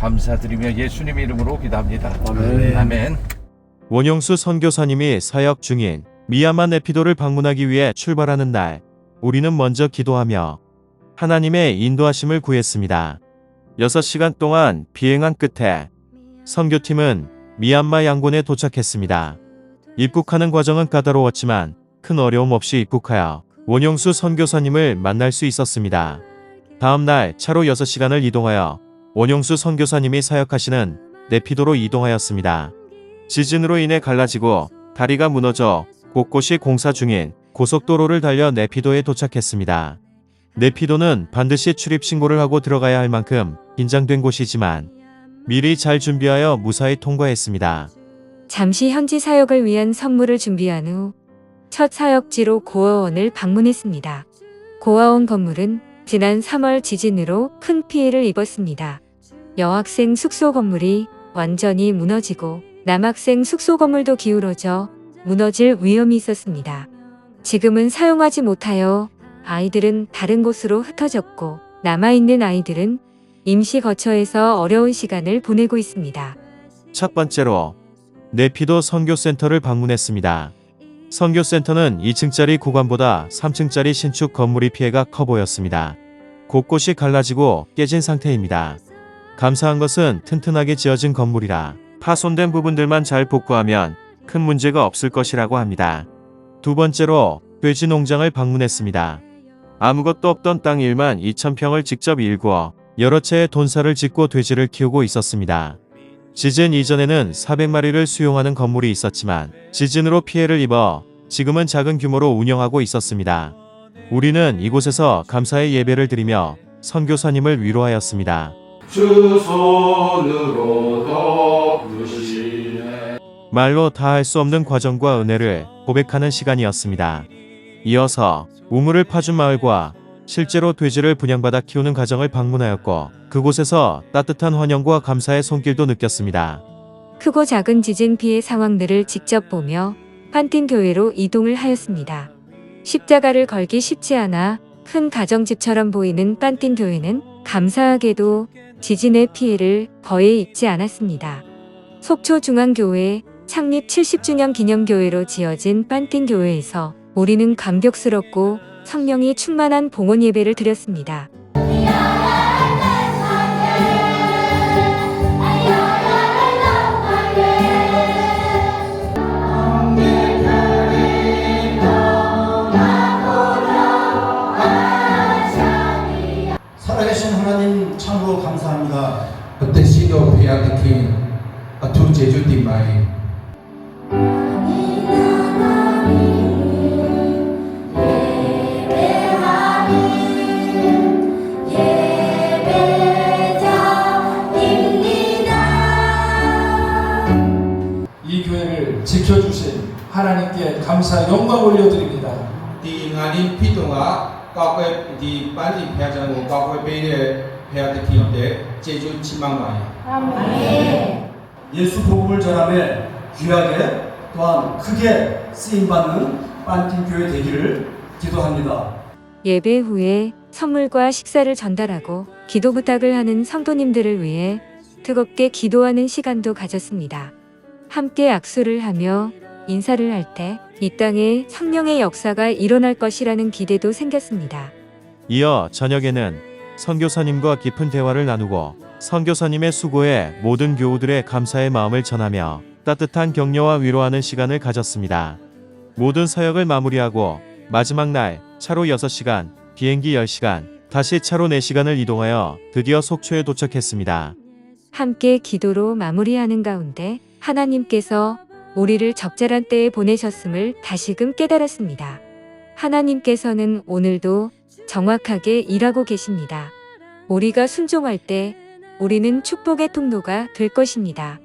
감사드리며 예수님의 이름으로 기도합니다. 아멘. 아멘. 원영수 선교사님이 사역 중인 미얀마 네피도를 방문하기 위해 출발하는 날, 우리는 먼저 기도하며 하나님의 인도하심을 구했습니다. 6시간 동안 비행한 끝에 선교팀은 미얀마 양곤에 도착했습니다. 입국하는 과정은 까다로웠지만 큰 어려움 없이 입국하여 원영수 선교사님을 만날 수 있었습니다. 다음 날 차로 6시간을 이동하여 원영수 선교사님이 사역하시는 네피도로 이동하였습니다. 지진으로 인해 갈라지고 다리가 무너져 곳곳이 공사 중인 고속도로를 달려 네피도에 도착했습니다. 네피도는 반드시 출입 신고를 하고 들어가야 할 만큼 긴장된 곳이지만 미리 잘 준비하여 무사히 통과했습니다. 잠시 현지 사역을 위한 선물을 준비한 후 첫 사역지로 고아원을 방문했습니다. 고아원 건물은 지난 3월 지진으로 큰 피해를 입었습니다. 여학생 숙소 건물이 완전히 무너지고 남학생 숙소 건물도 기울어져 무너질 위험이 있었습니다. 지금은 사용하지 못하여 아이들은 다른 곳으로 흩어졌고 남아있는 아이들은 임시 거처에서 어려운 시간을 보내고 있습니다. 첫 번째로 네피도 선교센터를 방문했습니다. 선교센터는 2층짜리 구간보다 3층짜리 신축 건물이 피해가 커 보였습니다. 곳곳이 갈라지고 깨진 상태입니다. 감사한 것은 튼튼하게 지어진 건물이라 파손된 부분들만 잘 복구하면 큰 문제가 없을 것이라고 합니다. 두 번째로 돼지 농장을 방문했습니다. 아무것도 없던 땅 1만 2천 평을 직접 일구어 여러 채의 돈사를 짓고 돼지를 키우고 있었습니다. 지진 이전에는 400마리를 수용하는 건물이 있었지만 지진으로 피해를 입어 지금은 작은 규모로 운영하고 있었습니다. 우리는 이곳에서 감사의 예배를 드리며 선교사님을 위로하였습니다. 주 손으로 덮으시네. 말로 다 할 수 없는 과정과 은혜를 고백하는 시간이었습니다. 이어서 우물을 파준 마을과 실제로 돼지를 분양받아 키우는 가정을 방문하였고 그곳에서 따뜻한 환영과 감사의 손길도 느꼈습니다. 크고 작은 지진 피해 상황들을 직접 보며 판틴 교회로 이동을 하였습니다. 십자가를 걸기 쉽지 않아 큰 가정집처럼 보이는 판틴 교회는 감사하게도 지진의 피해를 거의 입지 않았습니다. 속초 중앙교회 창립 70주년 기념교회로 지어진 판틴 교회에서 우리는 감격스럽고 성령이 충만한 봉헌 예배를 드렸습니다. 살아계신 하나님 참으로 감사합니다. The city of Pia became a two Jeju divine. 지켜주신 하나님께 감사 영광 올려드립니다. 디 나님 피동아 과거에 디 빨리 배하자고 과거에 배에 배하듯 기억돼 제주 지망마야. 아멘. 예수 복음을 전함에 귀하게 또한 크게 쓰임 받는 빤틴 교회 되기를 기도합니다. 예배 후에 선물과 식사를 전달하고 기도 부탁을 하는 성도님들을 위해 뜨겁게 기도하는 시간도 가졌습니다. 함께 악수를 하며 인사를 할 때 이 땅에 성령의 역사가 일어날 것이라는 기대도 생겼습니다. 이어 저녁에는 선교사님과 깊은 대화를 나누고 선교사님의 수고에 모든 교우들의 감사의 마음을 전하며 따뜻한 격려와 위로하는 시간을 가졌습니다. 모든 사역을 마무리하고 마지막 날 차로 6시간, 비행기 10시간, 다시 차로 4시간을 이동하여 드디어 속초에 도착했습니다. 함께 기도로 마무리하는 가운데 하나님께서 우리를 적절한 때에 보내셨음을 다시금 깨달았습니다. 하나님께서는 오늘도 정확하게 일하고 계십니다. 우리가 순종할 때 우리는 축복의 통로가 될 것입니다.